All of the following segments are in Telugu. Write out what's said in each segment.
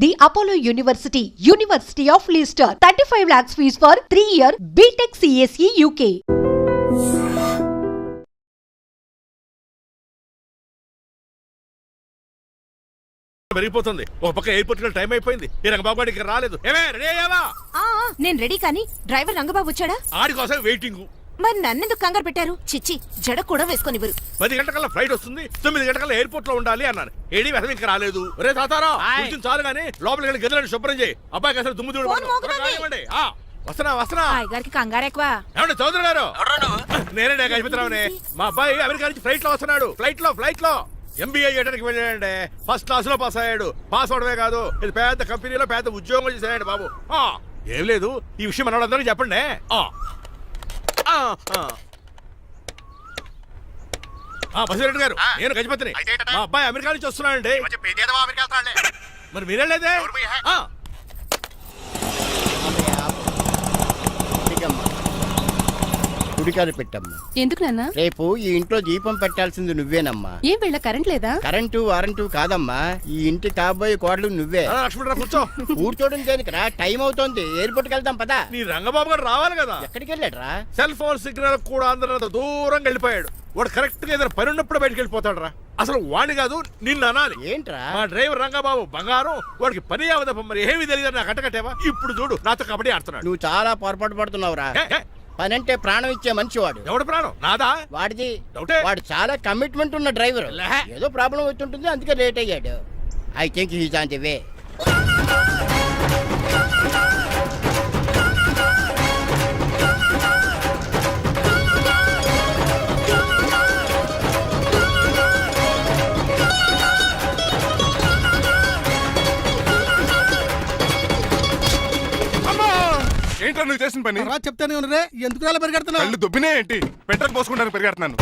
The Apollo University, University of Leicester. 35 lakhs fees for 3 year BTech CSE UK. పెరిగిపోతుంది ఒక పక్క ఎయిర్పోర్ట్కి టైం అయిపోయింది. ఈ రంగబాబు ఇక్కడ రాలేదు. ఏమే రెడీ అయ్యావా? ఆ, ఆ, నేను రెడీ కానీ డ్రైవర్ రంగబాబు వచ్చాడా? ఆడి కోసం వెయిటింగ్ మరి నన్నెందుకు కంగారు పెట్టారు? చిచ్చి జడ కూడా వేసుకొనివ్వరు పది గంటకల్లా ఫ్లైట్ వస్తుంది తొమ్మిది గంటకల్లా ఎయిర్పోర్ట్లో ఉండాలి అన్నాను ఏడి వెధం ఇంకా రాలేదు. రే తాతారా చాలు గానీ లోపలికి వెళ్ళి గదిలో శుభ్రం చేయి. అబ్బాయికి అసలు దుమ్ము మోగుతోంది. చూడండి వస్తున్నా వస్తున్నా. గారికి కంగారు ఎక్కువ. ఏమండి చౌదరి గారు? నేనే గజపతిరావునే మా అబ్బాయి అమెరికా నుంచి ఫ్లైట్లో వస్తున్నాడు. ఫ్లైట్లో ఫ్లైట్లో. ఎంబీఏ చేయడానికి వెళ్ళాడండి ఫస్ట్ క్లాస్లో పాస్ అయ్యాడు. పాస్ అవడమే కాదు ఇది పెద్ద కంపెనీలో పెద్ద ఉద్యోగం చేశాడు బాబు. ఆ, ఏం లేదు ఈ విషయం మన వాళ్ళందరికీ చెప్పండి. ఆ. బసిరెడ్డి గారు నేను గజపతిని? మా అబ్బాయి అమెరికా నుంచి వెళ్తాడులే. మరి మీరేలేదే ఎవరు పోయి హే? ఆ, పెట్టమ్మా కుడికాలు పెట్టమ్మా. ఎందుకు నాన్న? రేపు ఈ ఇంట్లో దీపం పెట్టాల్సింది నువ్వేనమ్మా. ఏం వీళ్ళ కరెంట్ లేదా? కరెంటు వారంటు కాదమ్మా. ఈ ఇంటి కాబోయే కోడలు నువ్వే. ఆ, లక్ష్మణరావు కూర్చో. కూర్చోడం దేనికిరా టైం అవుతోంది. ఎయిర్పోర్ట్కి వెళ్దాం పదా. నీ రంగబాబు గారు రావాలి కదా. ఎక్కడికి వెళ్ళాడ్రా సెల్ ఫోన్ సిగ్నల్ కూడా అందరూ అంత దూరంగా వెళ్ళిపోయాడు. వాడు కరెక్ట్గా ఏదైనా పని ఉన్నప్పుడు బయటకు వెళ్ళిపోతాడు రా. అసలు వాణి కాదు నిన్ను అనాలి. ఏంట్రా? మా డ్రైవర్ రంగబాబు బంగారం వాడికి పని అవదప్ప మరి ఏమీ తెలియదు నాకు కట్టకట్టేవా ఇప్పుడు చూడు నాతో కబడ్డీ ఆడుతున్నాడు. నువ్వు చాలా పొరపాటు పడుతున్నావురా. పని అంటే ప్రాణం ఇచ్చే మనిషి వాడు ఎవడు ప్రాణం? నాదా? వాడిది. వాడు చాలా కమిట్మెంట్ ఉన్న డ్రైవర్. ఏదో ప్రాబ్లం అవుతుంటుంది అందుకే లేట్ అయ్యాడు. I think he's on the way. ఏంట్రా నువ్వు చేసిన పని? రా చెప్తానే ఉన్నరే ఎందుకు అలా పరిగెడుతున్నావు? కళ్ళు దుబ్బినే ఏంటి? పెట్రోల్ పోసుకుంటానికి పెరిగెడుతున్నాను.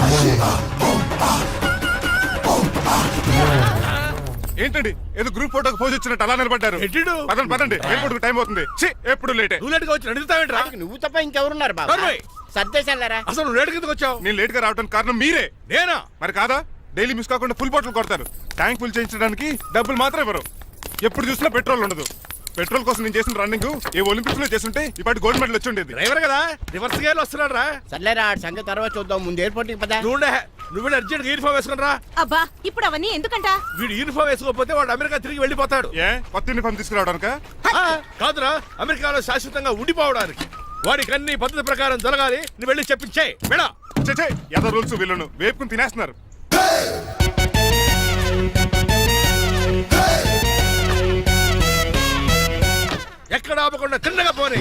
ఏంటండి? ఏదో గ్రూప్ ఫోటోకి పోజ్ ఇచ్చినట్టు అలా నిలబడ్డారు. ఎట్టిడు? పదండి పదండి. ఎయిర్పోర్ట్ టైం అవుతుంది. ఛీ, ఎప్పుడు లేటే నువ్వు లేట్గా వచ్చి నడుస్తావేంట్రా? నువ్వు తప్ప ఇంకెవరున్నారు బాబా? నోర్మోయ్. సర్దేశాలరా అసలు నువ్వు లేట్ కిందకు వచ్చావు? నేను లేట్గా రావడానికి కారణం మీరే. నేనా? మరి కాదా? డైలీ మిస్ కాకుండా ఫుల్ బాటిల్ కొడతారు. ట్యాంక్ ఫుల్ చేయించడానికి డబ్బులు మాత్రం ఇవ్వరు. ఎప్పుడు చూసినా పెట్రోల్ ఉండదు. పెట్రోల్ కోసం నేను చేసిన రన్నింగ్ ఏ ఒలింపిక్స్లో చేస్తుంటే ఇప్పటి గోల్డ్ మెడల్ వచ్చి ఉండేది. డ్రైవర్ కదా? రివర్స్ గేర్ వస్తున్నాడు రా. సర్లేరా ఆ సంగతి తర్వాత చూద్దాం. ముందు ఎయిర్పోర్ట్కి పదా. నువ్వు నువ్వు అర్జెంట్ యూనిఫామ్ వేసుకుని రా. అబ్బా ఇప్పుడు అవన్నీ ఎందుకంట? వీడు యూనిఫామ్ వేసుకోకపోతే వాడు అమెరికా తిరిగి వెళ్ళిపోతాడు. ఏ? కొత్త యూనిఫామ్ తీసుకురావడానిక? ఆ, కాదురా అమెరికాలో శాశ్వతంగా ఉండిపోవడానికి. వాడికి అన్ని పద్ధతి ప్రకారం జరగాలి. నువ్వు వెళ్ళి చెప్పించే మేడా చే ఏదో రూల్స్ వీళ్ళను వేపుకుని తినేస్తున్నారు. ఎక్కడ ఆపకుండా తిన్నగా పోనీ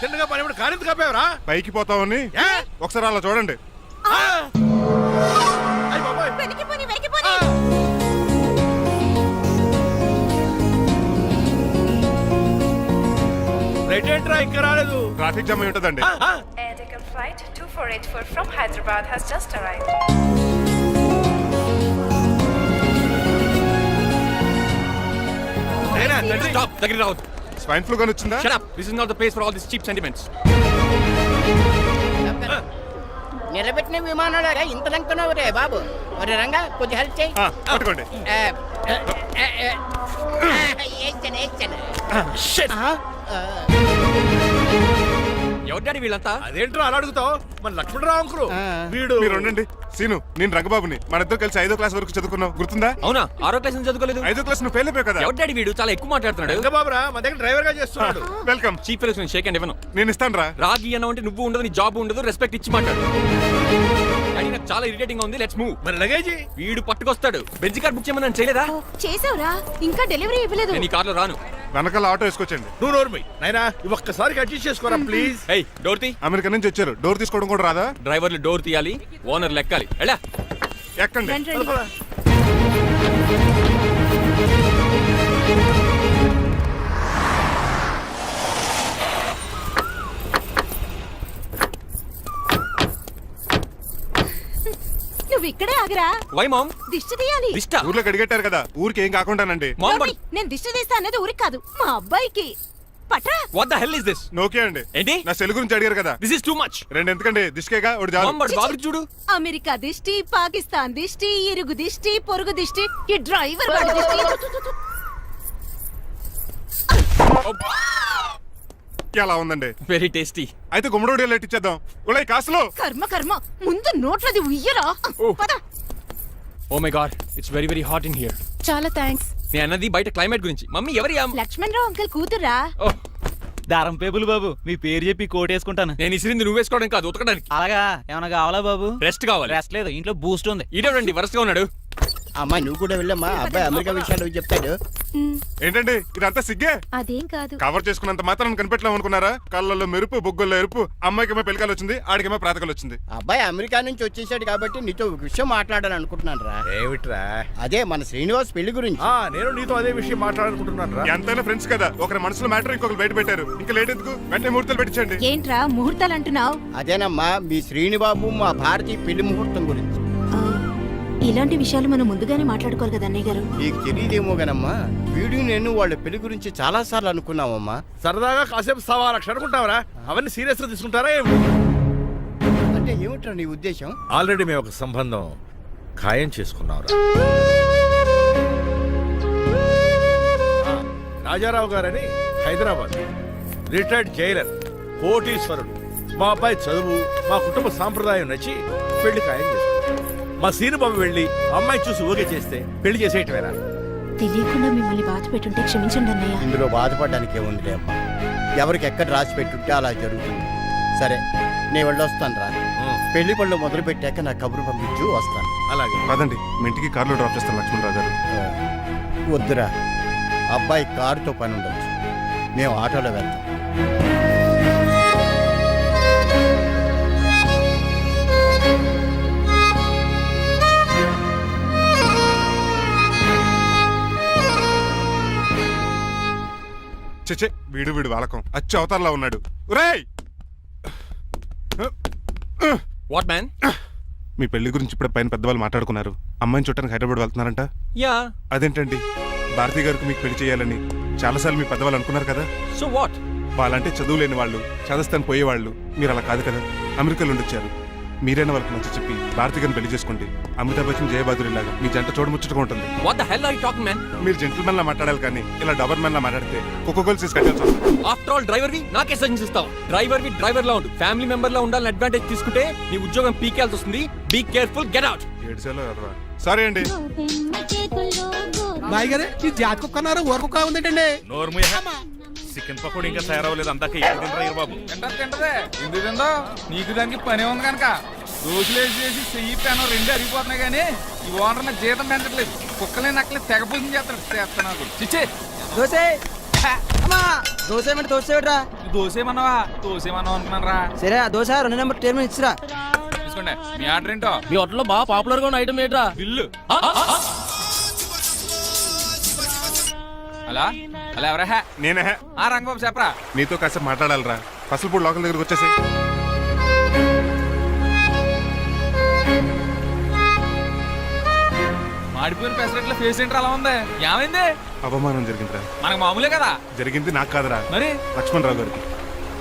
తిన్నగా పని ఇప్పుడు కారింత కప్పావరా పైకి పోతామని ఏ? ఒకసారి అలా చూడండి ఆ! అయ్ బాబోయ్. వెనక్కిపోని వెనక్కిపోని రైట్ ఏంట్రా ఇంకా రాలేదు ట్రాఫిక్ జామ్ అయి ఉంటుందండి. Air Deccan flight 2484 from Hyderabad has just arrived. దగ్గర రావద్దు స్వైన్ ఫ్లూ గాని వచ్చిందా Shut up! This is not the place for all these cheap sentiments. నిలబెట్టిన విమానాలు ఇంత లంకున్నావు రే బాబు. ఒరే రంగా కొద్ది హెల్ప్ చేయి. పట్టుకోండి. ఎవరి డాడీ వీళ్ళంతా? అదేంట్రా అలా అడుగుతావు? మన లక్ష్మణరావు అంకులు. వీడు మీరు ఉండండి సీను నేను రంగబాబుని. మన ఇద్దరు కలిసి ఐదో క్లాస్ వరకు చదువుకున్నాం. గుర్తుందా? అవునా? ఆరో క్లాస్ నుంచి చదువుకోలేదు? ఐదో క్లాస్ నువ్వు ఫెయిల్ అయిపోయావు కదా. ఎవరి డాడీ వీడు? చాలా ఎక్కువ మాట్లాడుతున్నాడు. ఇంకా బాబురా మన దగ్గర డ్రైవర్గా చేస్తున్నాడు. Welcome. Cheap fellows shake hand ఇవ్వను. నేను ఇస్తాను రా రాగి అన్న అంటే నువ్వు ఉండదు నీ జాబ్ ఉండదు రెస్పెక్ట్ ఇచ్చి మాట్లాడు. నాకు చాలా ఇరిటేటింగ్ ఉంది. లెట్స్ మూవ్ మరి లగేజీ? వీడు పట్టుకొస్తాడు. బెంజ్ కార్ బుక్ చేయమని చేయలేదా? చేసావురా? ఇంకా డెలివరీ ఇవ్వలేదు. నేను ఈ కార్లో రాను. వెనకాల ఆటో వేసుకొచ్చండి నువ్వు నోర్మి ఇవి ఒక్కసారి అడ్జస్ట్ చేసుకోరా ప్లీజ్ ఏయ్ డోర్ తీ. అమెరికా నుంచి వచ్చారు. డోర్ తీసుకోవడం కూడా రాదా? డ్రైవర్లు డోర్ తీయాలి ఓనర్ లెక్కాలి ఎలా ఎక్కండి. రండి, రండి. నువ్వు ఇక్కడే ఆగరా? Why mom? దిష్టి తీయాలి. దిష్ట? ఊర్లోకి అడిగట్టారు కదా ఊరికి ఏం కాకుండానండి. మామ్ నేను దిష్టి తీస్తా అనేది ఊరికి కాదు మా అబ్బాయికి. పట్రా. What the hell is this నోకే అండి. ఏంటి? నా సెల్ గురించి అడిగారు కదా. దిస్ ఇస్ టూ మచ్ రెండు ఎందుకండి? దిష్కేగా ఒకటి చాలు. బాంబర్ బాబు చూడు. అమెరికా దిష్టి పాకిస్తాన్ దిష్టి ఇరుగు దిష్టి పొరుగు దిష్టి ఈ డ్రైవర్ వాడి దిష్టి. ఎలా ఉందండి. వెరీ టేస్టీ అయితే గుమ్మడి లెట్ ఇచ్చేద్దాం ఉలై కాసులో. కర్మ కర్మ. ముందు నోట్లది ఉయ్యరా? పద. ఓ my god it's very very hot in here చాలా థ్యాంక్స్ నేను అన్నది బయట క్లైమేట్ గురించి. మమ్మీ ఎవరి లక్ష్మణ్ రావు అంకుల్ కూతురా దారం పేపులు బాబు మీ పేరు చెప్పి కోటేసుకుంటాను నేను ఇసిరింది నువ్వు వేసుకోవడం కాదు ఉతకడానికి. అలాగా ఏమైనా కావాలా బాబు? రెస్ట్ కావాలి. రెస్ట్ లేదు ఇంట్లో బూస్ట్ ఉంది. ఈడేవండి వరుసగా ఉన్నాడు. అమ్మా నువ్వు కూడా వెళ్ళమ్మా. అబ్బాయి అమెరికా విషయాలు చెప్తాడు? ఏంటండి ఇదంతా సిగ్గే? అదేం కాదు. కవర్ చేసుకున్నంత మాత్రం కనిపెట్టలేం అనుకున్నారా? కళ్ళల్లో మెరుపు బొగ్గుల్లో ఎరుపు అమ్మాయికేమో పెళ్ళికాలు వచ్చింది ఆడికేమో ప్రాతకాలు వచ్చింది. అబ్బాయి అమెరికా నుంచి వచ్చేసాడు కాబట్టి నీతో ఒక విషయం మాట్లాడాలని అనుకుంటున్నాను రా. ఏమిట్రా? అదే మన శ్రీనివాస్ పెళ్ళి గురించి. ఆ నేను నీతో అదే విషయం మాట్లాడుకుంటున్నాను రా. ఎంతైనా ఫ్రెండ్స్ కదా ఒకరి మనసులో మ్యాటర్ ఇంకొకరు బయట పెట్టారు. ఇంకా లేట్ ఎందుకు? వెంటనే ముహూర్తాలు పెట్టించండి. ఏంట్రా ముహూర్తాలు అంటున్నావు? అదేనమ్మా మీ శ్రీనిబాబు మా భారతి పెళ్ళి ముహూర్తం గురించి. ఇలాంటి విషయాలు మనం ముందుగానే మాట్లాడుకోవాలి కదా అన్నయ్య గారు? నీకు తెలియదేమో గనమ్మా వీడు నేను వాళ్ళ పెళ్ళి గురించి చాలా సార్లు అనుకున్నామమ్మా సరదాగా కాసేపు సవా లక్ష అనుకుంటావరా అవన్నీ సీరియస్గా తీసుకుంటారా ఏమి? అంటే ఏమిట్రా నీ ఉద్దేశం? ఆల్రెడీ మేము ఒక సంబంధం ఖాయం చేసుకున్నావురా. రాజారావు గారని హైదరాబాద్. రిటైర్డ్ జైలర్ కోటీశ్వరుడు. మా అబ్బాయి చదువు మా కుటుంబ సాంప్రదాయం నచ్చి పెళ్ళి ఖాయం మా సీనుబాబు వెళ్ళి అమ్మాయి చూసి ఓకే చేస్తే పెళ్ళి చేసేయటమేనా? తెలియకుండా మిమ్మల్ని బాధ పెట్టుంటే క్షమించండి అన్నయ్య. ఇందులో బాధపడడానికి ఏముందిలే అమ్మా. ఎవరికి ఎక్కడ రాసి పెట్టుంటే అలా జరుగుతుంది. సరే నేను వెళ్ళొస్తాను రా. పెళ్ళి పళ్ళు మొదలు పెట్టాక నా కబురు పంపించు వస్తాను. అలాగే. పదండి మీ ఇంటికి కార్లో డ్రాప్ చేస్తాను లక్ష్మణరావు గారు. వద్దురా. అబ్బాయి కారుతో పని ఉండొచ్చు. మేము ఆటోలో వెళ్తాం. వీడు వీడు వాలకం. అచ్చు అవతారంలో ఉన్నాడు. వాట్ మ్యాన్ మీ పెళ్ళి గురించి ఇప్పుడు పైన పెద్దవాళ్ళు మాట్లాడుకున్నారు. అమ్మాయిని చుట్టానికి హైదరాబాద్ వెళ్తున్నారంట? యా. అదేంటండి? భారతి గారికి మీకు పెళ్ళి చేయాలని చాలాసార్లు మీ పెద్దవాళ్ళు అనుకున్నారు కదా? సో వాట్ వాళ్ళంటే చదువు లేని వాళ్ళు చదస్తాను పోయేవాళ్ళు. మీరు అలా కాదు కదా? అమెరికాలో ఉండొచ్చారు. మీరైనా వాళ్ళకి మంచి చెప్పి భారతి గారిని పెళ్ళి చేసుకోండి. అమితాబ్ బచ్చన్ జయబాదురి లాగా మీ జంట చూడముచ్చటగా ఉంటుంది. What the hell are you talking man మీరు జెంటిల్మెన్ లా మాట్లాడాలి కానీ ఇలా డబర్ మ్యాన్ లా మాట్లాడితే కుక్క గోల్స్ కట్టాల్సి వస్తుంది. ఆఫ్టర్ ఆల్ డ్రైవర్ వి నాకే సజెషన్స్ ఇస్తావు. డ్రైవర్ వి డ్రైవర్ లా ఉండు. ఫ్యామిలీ మెంబర్ లా ఉండాలని అడ్వాంటేజ్ తీసుకుంటే నీ ఉద్యోగం పీకేల్సి వస్తుంది. బీ కేర్ఫుల్ గెట్ అవుట్ ఏడ్చేలో ఎర్రా సారీ అండి. బాయ్ గారు ఈ జాతి కుక్క అన్నారు ఊర కుక్క ఉందేంటండి చికెన్ పకోడీ ఇంకా తయారవ్వలేదు. అందాక బాబు? తింటది తింటదే ఎందుకు తిందో నీకు దానికి పని ఉంది కనుక. రోజులు వేసి చెయ్యి పెనం రెండు అరిగిపోతున్నాయి కానీ ఈ ఓనర్ నా జీతం పెంచట్లేదు. కుక్కలే నక్కలే తెగ పూజం చేస్తాడు. చేస్తున్నాడు చిచ్చే. దోసే అమ్మా. దోశ ఏమంటే దోశ ఏమిట్రా? దోసేమన్నావా దోసేమన్నావు అనుకున్నాను రా సరే ఆ దోశ రెండు నెంబర్ టేబుల్ ఇచ్చిరా. తీసుకోండి మీ ఆర్డర్ ఏంటో? మీ హోటల్లో బాగా పాపులర్గా ఉన్న ఐటమ్ ఏంట్రా బిల్లు. అలా అలా ఎవరా? హే? నేనే. ఆ రంగబాబు చెప్పరా? నీతో కాసేపు మాట్లాడాలిరా. పసలపూడి లోకల్ దగ్గరకు వచ్చేసి మాడిపోయిన పెసరట్ల ఫేస్ ఏంటర్ అలా ఉంది? ఏమైంది? అవమానం జరిగిందిరా. మనకు మామూలే కదా? జరిగింది నాకు కాదురా. మరి? లక్ష్మణరావు గారికి.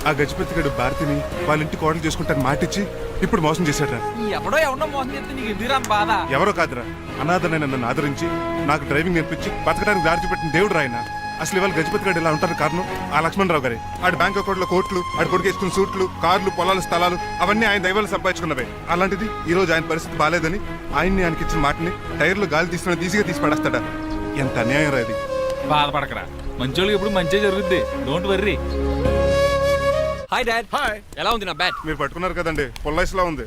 ఆ గజపతి గడు భారతిని వాళ్ళ ఇంటి కోడలు చేసుకుంటాను మాటిచ్చి ఇప్పుడు మోసం చేశాడ్రా. ఈ ఎవడో ఎవడో మోసం చేస్తే నీకు ఎందుకు బాధ? ఎవరో కాదురా. అనాథనైన నన్ను ఆదరించి నాకు డ్రైవింగ్ నేర్పించి బతకడానికి దారి చూపెట్టిన దేవుడు రాయన. అసలు ఇవాళ గజపతి గడు ఇలా ఉంటారు కారణం? ఆ లక్ష్మణరావు గారే. ఆడి బ్యాంక్ అకౌంట్లో కోట్లు ఆడి కొడుకు వేసుకున్న సూట్లు కార్లు పొలాలు స్థలాలు అవన్నీ ఆయన దైవాలు సంపాదించుకున్నవే. అలాంటిది ఈ రోజు ఆయన పరిస్థితి బాగాలేదని ఆయన్ని ఆయనకి ఇచ్చిన మాటని టైర్లు గాలి తీసుకుని తీసిగా తీసి పడేస్తాడా? ఎంత అన్యాయం రా ఇది. బాధపడకరా. మంచోళ్ళకి ఎప్పుడు మంచి జరుగుద్ది. Don't worry hi dad hi ఎలా ఉంది నా బ్యాట్? మీరు పట్టుకున్నారు కదండి. పొల్లైస్లా ఉంది.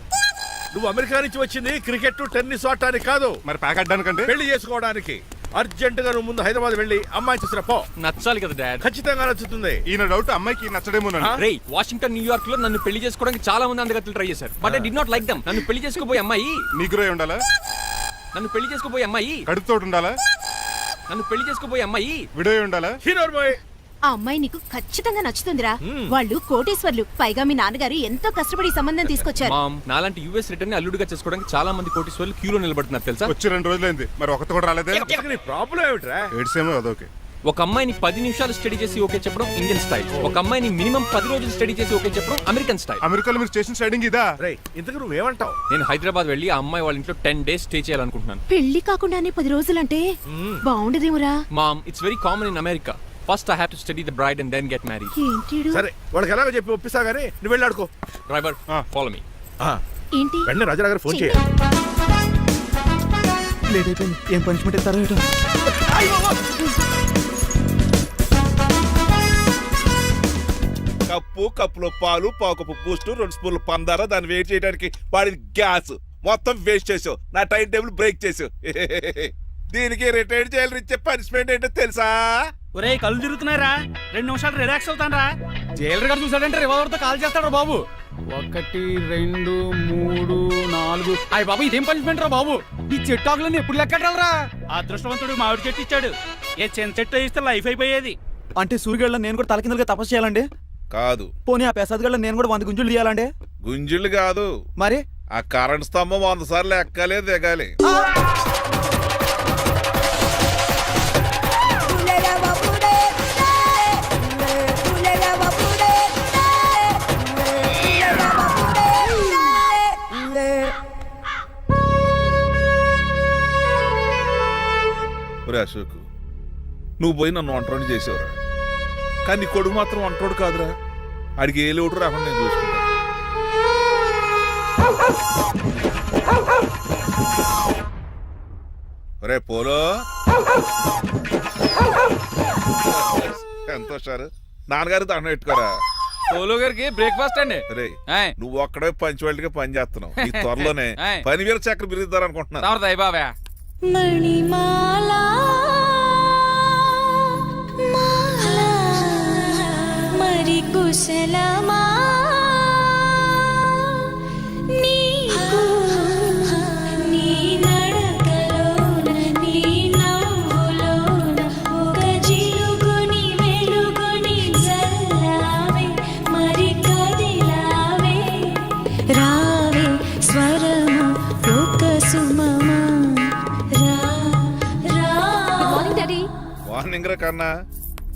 నువ్వు అమెరికా నుంచి వచ్చింది క్రికెట్ టెన్నిస్ ఆడటానికి కాదు. మరి ప్యాక్ అడ్డానికంటే పెళ్ళి చేసుకోవడానికి. అర్జెంట్గా నువ్వు ముందు హైదరాబాద్ వెళ్ళి అమ్మాయి చూసిన పో. నచ్చాలి కదా డాడ్. ఖచ్చితంగా నచ్చుతుంది. ఈయన డౌట్ అమ్మాయికి నచ్చడేమోనండి ఆ? రేయ్ వాషింగ్టన్ న్యూయార్క్లో నన్ను పెళ్ళి చేసుకోవడానికి చాలా మంది అందగత్తులు ట్రై చేశారు. But I did not like them. నన్ను పెళ్ళి చేసుకోబోయే అమ్మాయి నీగురై ఉండాలా? నన్ను పెళ్ళి చేసుకోబోయే అమ్మాయి కడుపుతోటి ఉండాలా? నన్ను పెళ్ళి చేసుకోబోయే అమ్మాయి విడో ఉండాలా? హీరో బాయ్ ఆ అమ్మాయి నీకు ఖచ్చితంగా నచ్చుతుందిరా. వాళ్ళు కోటేశ్వర్లు. పైగా మీ నాన్నగారు ఎంతో కష్టపడి ఈ సంబంధం తీసుకొచ్చారు. మామ్ నాలాంటి యూఎస్ రిటర్న్ అల్లుడిగా చేసుకోవడానికి చాలా మంది కోటీశ్వర్లు క్యూలో నిలబడుతున్నారు తెలుసా? వచ్చి రెండు రోజులైంది. మరి ఒకటి కూడా రాలేదే? ప్రాబ్లం ఏమిట్రా? ఏడ్సేమో అదొకే ఒక అమ్మాయిని పది నిమిషాలు స్టడీ చేసి ఓకే చెప్పడం ఇండియన్ స్టైల్. ఒక అమ్మాయిని మినిమం పది రోజులు స్టడీ చేసి ఓకే చెప్పడం అమెరికన్ స్టైల్. అమెరికాలో మీరు స్టేషన్ స్టైడింగ్ ఇదా? ఇంతకు నువ్వేమంటావు నేను హైదరాబాద్ వెళ్ళి ఆ అమ్మాయి వాళ్ళ ఇంట్లో టెన్ డేస్ స్టే చేయాలనుకుంటున్నాను. పెళ్ళి కాకుండానే పది రోజులంటే బాగుండదేమురా? Mom it's very common in America first I have to study the bride and then get married ఏంటిడు? సరే వాళ్ళకి ఎలాగో చెప్పి ఒప్పిస్తా గానీ నువ్వు వెళ్ళాడుకో. డ్రైవర్ ఫాలో మీ ఏంటి? వెంటనే రాజా గారు ఫోన్. చేయాలి లేట్ అయిపోయింది ఏం పనిష్మెంట్ ఇస్తారో ఏటో? కప్పు కప్పులో పాలు పావుకప్పు బూస్ట్ రెండు స్పూన్లు పందార దాన్ని వెయిట్ చేయడానికి వాడిన గ్యాస్. మొత్తం వేస్ట్ చేసావు. నా టైం టేబుల్ బ్రేక్ చేసావు. దీనికి రిటైర్ చేయాలని ఇచ్చే పనిష్మెంట్ ఏంటో తెలుసా? ఒరే కళ్ళు తిరుగుతున్నారా రెండు నిమిషాలు రిలాక్స్ అవుతానరా. జైలర్ గారు చూసాడంటే రివాల్వర్తో కాల్ చేస్తాడు బాబు. ఒకటి రెండు మూడు నాలుగు. అయ్య బాబు ఇదేం పనిష్మెంట్ రా బాబు? ఈ చెట్టు ఆకులన్నీ ఎప్పుడు లెక్కడరా అదృష్టవంతుడు మామిడి చెట్టు ఇచ్చాడు. ఏ చిన్న చెట్టు ఇస్తే లైఫ్ అయిపోయేది. అంటే సూర్యుగళ్ళ నేను కూడా తలకిందలుగా తపస్సు చేయాలండి? కాదు. పోనీ ఆ పెసాద్ నేను కూడా వంద గుంజులు తీయాలండి? గుంజుళ్ళు కాదు. మరి? ఆ కరెంట్ స్తంభం వంద సార్లు ఎక్కాలి దిగాలి. అశోక్ నువ్వు పోయి నన్ను వంటరోని చేసేవరా? కానీ నీ కొడుకు మాత్రం వంటోడు కాదురా. ఆడికి ఏ లోటు రాకుండా నేను చూసుకుంటా. ఒరే పోలో. ఎంత సార్ నాన్నగారు దండం పెట్టుకోరా. పోలో గారికి బ్రేక్ఫాస్ట్ అండి. రే ఆయ్. నువ్వు ఒక్కడే పంచువాళ్ళగా పని చేస్తున్నావు. ఈ త్వరలోనే ఆయ్. పని వేల చక్ర బిరుద్దారు అనుకుంటున్నాను దయబాబా మణిమాలా వార్నింగ్ రా కన్నా.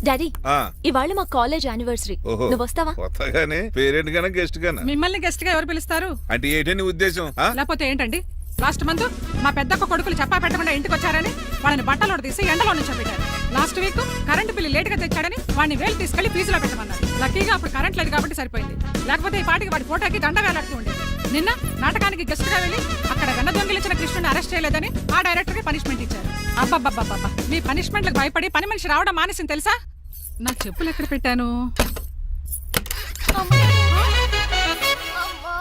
డాడీ ఆ, ఇవాళ మా కాలేజ్ యానివర్సరీ. ఓహో. నువ్వు వస్తావా? కొత్తగానే పేరెంట్ గానే గెస్ట్ గానా? మిమ్మల్ని గెస్ట్గా ఎవరు పిలుస్తారు? అంటే ఏంటి నీ ఉద్దేశం? ఆ? లేకపోతే ఏంటండి? లాస్ట్ మంత్ మా పెద్దక్క కొడుకులు చెప్పా పెట్టకుండా ఇంటికి వచ్చారని వాళ్ళని బట్టలు తీసి ఎండలో నుంచి పెట్టారు లాస్ట్ వీక్ కరెంట్ బిల్లు లేట్గా తెచ్చాడని వాడిని వేలు తీసుకెళ్ళి ఫీజులో పెట్టమన్నారు. లక్కీగా అప్పుడు కరెంట్ లేదు కాబట్టి సరిపోయింది. లేకపోతే ఈ పాటికి వాడి ఫోటోకి దండ వేలాడుతూ ఉండేది. నిన్న నాటకానికి గెస్ట్గా వెళ్ళి అక్కడ వెన్న దొంగిలించిన కృష్ణుని అరెస్ట్ చేయలేదని ఆ డైరెక్టర్కి పనిష్మెంట్ ఇచ్చారు. అబ్బబ్బబ్బబ్బబ్బా. మీ పనిష్మెంట్లకు భయపడి పని మనిషి రావడం మానేసింది తెలుసా? నా చెప్పులు ఎక్కడ పెట్టాను?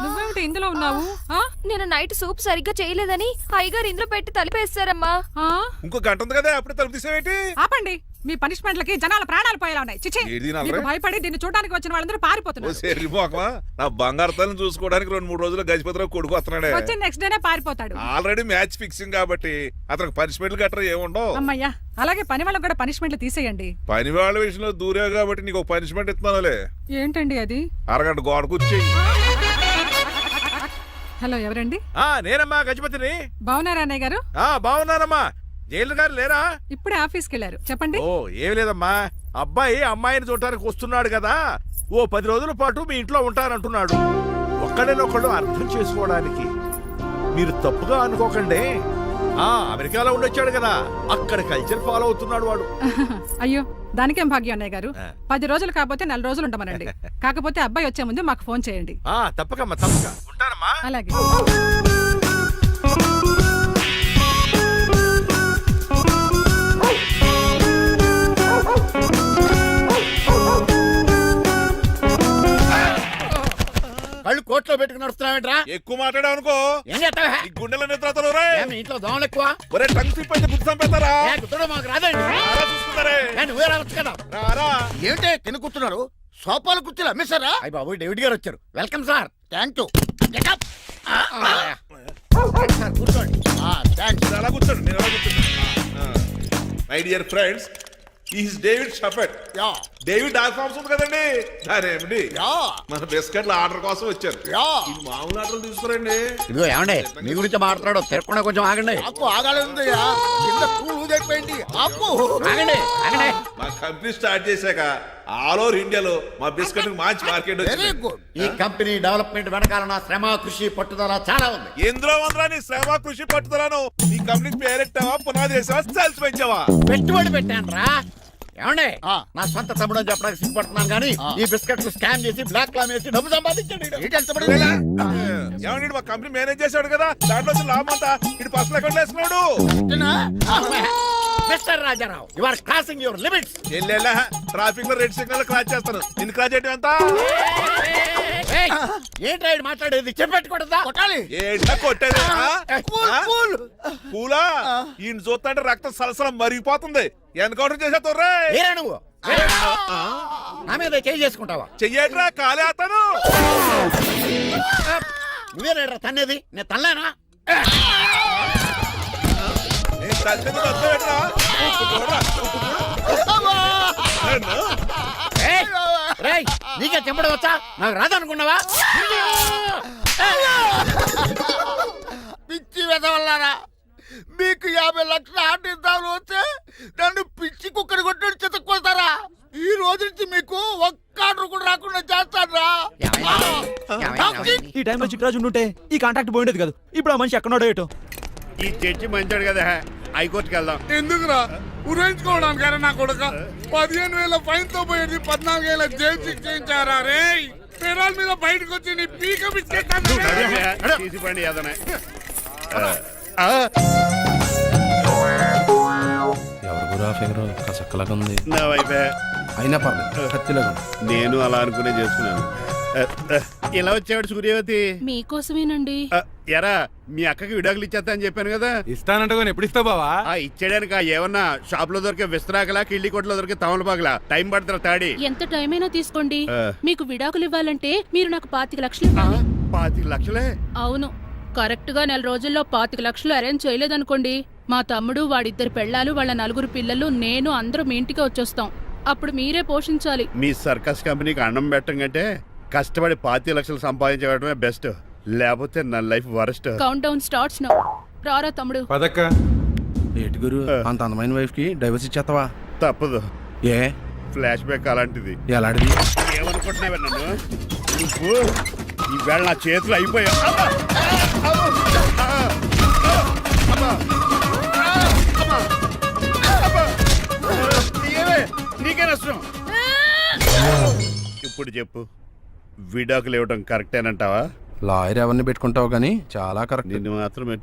నువ్వేమిటి ఇందులో ఉన్నావు? ఆ? నేను నైట్ సూప్ సరిగ్గా చేయలేదని అయ్యగారు ఇందులో పెట్టి తలిపేస్తారమ్మా ఆ? ఇంకో గంట ఉంది కదా అప్పుడు తలుపు తీసేవేంటి? ఆపండి. మీ పనిష్మెంట్లకి జనాల ప్రాణాలు పోయేలా ఉన్నాయి. చిచి ఏది నల్లరే? మీకు భయపడి దీన్ని చూడడానికి వచ్చిన వాళ్ళందరూ పారిపోతున్నారు. సెర్రి మోకమా నా బంగారు తల్లిని చూసుకోవడానికి రెండు మూడు రోజులు గజపతిరావు కొడుకు వస్తున్నాడే. వచ్చి నెక్స్ట్ డేనే పారిపోతాడు. ఆల్రెడీ మ్యాచ్ ఫిక్సింగ్ కాబట్టి అతనికి పనిష్మెంట్లు గట్రా ఏముండవు? అమ్మయ్యా అలాగే పని వాళ్ళకి కూడా పనిష్మెంట్లు తీసేయండి. పని వాళ్ళ విషయంలో దూరే కాబట్టి నీకు ఒక పనిష్మెంట్ ఇస్తున్నానులే. ఏంటండి అది? అరగంట గోడ కూర్చేయి హలో ఎవరండి? ఆ నేనమ్మా గజపతిని. బాగున్నారా అన్నయ్య గారు? ఆ బాగున్నానమ్మా. జైలు గారు లేరా? ఇప్పుడే ఆఫీస్కి వెళ్ళారు చెప్పండి. ఓ ఏం లేదమ్మా. అబ్బాయి అమ్మాయిని చూడటానికి వస్తున్నాడు కదా. ఓ పది రోజుల పాటు మీ ఇంట్లో ఉంటానంటున్నాడు. ఒక్కడేనొక్కడు అర్థం చేసుకోవడానికి. మీరు తప్పుగా అనుకోకండి. ఆ అమెరికాలో ఉండొచ్చాడు కదా. అక్కడ కల్చర్ ఫాలో అవుతున్నాడు వాడు. అయ్యో దానికేం భాగ్యం అన్నయ్య గారు. పది రోజులు కాకపోతే నెల రోజులు ఉండమనండి. కాకపోతే అబ్బాయి వచ్చే ముందు మాకు ఫోన్ చేయండి. ఆ తప్పకమ్మా తప్పక. ఉంటానమ్మా. అలాగే. కోట్లో పెట్టుకుని నడుస్తున్నావేంట్రా? ఎక్కువ మాట్లాడావు అనుకో ఏం చేస్తావా? ఈ గుండెల నిద్రతలు రే. ఏ, మీ ఇంట్లో దోమలు ఎక్కువ? ఒరే టంగ్ స్లిప్ అయితే గుర్తు చంపేస్తారా? ఏ, కుట్టడం మాకు రాదండి. రారా చూసుకుంటారే. ఏ, నువ్వే రావచ్చు కదా. రారా. ఏంటే తిని కూర్చున్నారు? సోఫాలు కుర్చీలు అమ్మేశారా? అయ్యి బాబు డేవిడ్ గారు వచ్చారు. Welcome sir. Thank you sir కూర్చోండి. థ్యాంక్స్ మీరు అలా కూర్చోండి నేను అలా కూర్చుంటా my dear friends is David షఫెట్ yeah David dock forms ఉంది కదండి. దానేమిటి యా మన బిస్కెట్ల ఆర్డర్ కోసం వచ్చారు. యా ఈ మామూలు ఆర్డర్ తీసుకురండి. ఇదిగో ఏమండి మీ గురించి మాట్లాడు. తిరగకుండా కొంచెం ఆగండి. అప్పు ఆగాలందయ్యా కింద పూలు ఊదైపోయింది అప్పు ఆగండి ఆగండి. మా కంపెనీ స్టార్ట్ చేశాక ఆల్ ఓవర్ ఇండియాలో మా బిస్కెట్ మంచి మార్కెట్ వచ్చింది ఈ కంపెనీ డెవలప్మెంట్ వెనకాల నా శ్రమ కృషి పట్టుదల చాలా ఉంది. ఎందులో ఉందిరా నీ శ్రమ కృషి పట్టుదలను. ఈ కంపెనీకి పేరెట్టావా పునాది వేసావా సేల్స్ పెంచావా పెట్టుబడి పెట్టాను రా ఏమండి? నా సొంత తమ్ముడు అని చెప్పడానికి సిగ్గుపడుతున్నాను కానీ ఈ బిస్కెట్లు స్కామ్ చేసి బ్లాక్ క్లామ్ వేసి డబ్బు సంపాదించండి మా కంపెనీ మేనేజ్ చేశాడు కదా దాంట్లో లాభం అంతా? ఇటు పర్సనల్ అకౌంట్ వేసుకున్నాడు? Mister Rajarao you are crossing your limits ఎల్లెల్లా ట్రాఫిక్లో రెడ్ సిగ్నల్ క్రాస్ చేస్తాను. నిన్ను క్రాస్ చేయడం ఎంత? ఏంట్రా ఈడు మాట్లాడేది? చెప్పెట్టుకూడదా కొట్టాలి. ఏంటా కొట్టేది? పూలా ఈయన చూస్తుంటే రక్తం సలసలం మరిగిపోతుంది. ఎన్కౌంటర్ చేసేతో ఏరా నువ్వు నా మీద చేయి చేసుకుంటావా? చెయ్యట్రా కాలే అతను నువ్వేనేరా తన్నేది? నేను తనలేనా? రేయ్, నీకే చెంపడం వచ్చా నాకు రాదనుకున్నావా పిచ్చి వెదవల్లారా. మీకు యాభై లక్షల ఆట ఇద్దామని వస్తే నన్ను పిచ్చి కుక్కని కొట్టి చితక్కొస్తారా ఈ రోజు నుంచి మీకు ఒక్క ఆర్డర్ కూడా రాకుండా చేస్తారా ఈ టైంలో చిక్కరాజు ఉండుంటే ఈ కాంటాక్ట్ పోయిండేది కాదు. ఇప్పుడు ఆ మనిషి ఎక్కడో ఏటో? ఈ చర్చి మంచాడు కదా. హైకోర్టుకి వెళ్దాం ఎందుకురా? ఉరేంచుకోవడానికి నా కొడుక? పదిహేను వేల ఫైన్తో పోయేది పద్నాలుగు వేల జైలు శిక్ష చేయించారా రే పెరాల్ మీద బయటకు వచ్చి నీ పీక తీసిపండి ఏదైనా ఎవరు గురా ఫిగర్? కసక్కలాగా ఉంది. నా వైపే. అయినా పర్లేదు కత్తిలాగా నేను అలా అనుకునే చేసుకున్నాను. ఇలా వచ్చాడు సూర్యవతి. మీకోసమేనండి. ఎరా మీ అక్కకి విడాకులు ఇచ్చేస్తా అని చెప్పాను కదా. ఇస్తానంటే ఎప్పుడు ఇస్తావు బావా? ఆ ఇచ్చేయడానికి? ఆ ఏమన్నా షాప్లో దొరికే విస్తరాకలా కిళ్ళి కొట్లో దొరికే తమలపాకలా? టైం పడుతున్నా తాడి. ఎంత టైం అయినా తీసుకోండి. మీకు విడాకులు ఇవ్వాలంటే మీరు నాకు పాతిక లక్షలు పాతిక లక్షలే? అవును. కరెక్ట్గా నెల రోజుల్లో పాతిక లక్షలు అరేంజ్ చేయలేదనుకోండి. మా తమ్ముడు వాడిద్దరు పెళ్ళాలు వాళ్ళ నలుగురు పిల్లలు నేను అందరూ మీ ఇంటికి వచ్చేస్తాం. అప్పుడు మీరే పోషించాలి. మీ సర్కస్ కంపెనీకి అన్నం పెట్టం కంటే కష్టపడి పాతి లక్షలు సంపాదించడమే బెస్ట్. లేకపోతే నా life worst. Countdown starts now రారా తమ్ముడు. పదక్క. ఏటి గురు? అంత అందమైన వైఫ్కి డైవర్స్ ఇచ్చేస్తావా? తప్పదు. ఏ? ఫ్లాష్ బ్యాక్ అలాంటిది. ఎలాంటిది? ఏమనుకుంటున్నావే నన్ను? నువ్వు? ఈవేళ నా చేతులు అయిపోయా. నీకే నష్టం ఇప్పుడు చెప్పు. విడాకులు ఇవ్వడం కరెక్టేనంటావా? లాయర్ ఎవరిని పెట్టుకుంటావు కానీ చాలా కరెక్ట్. నిన్ను మాత్రం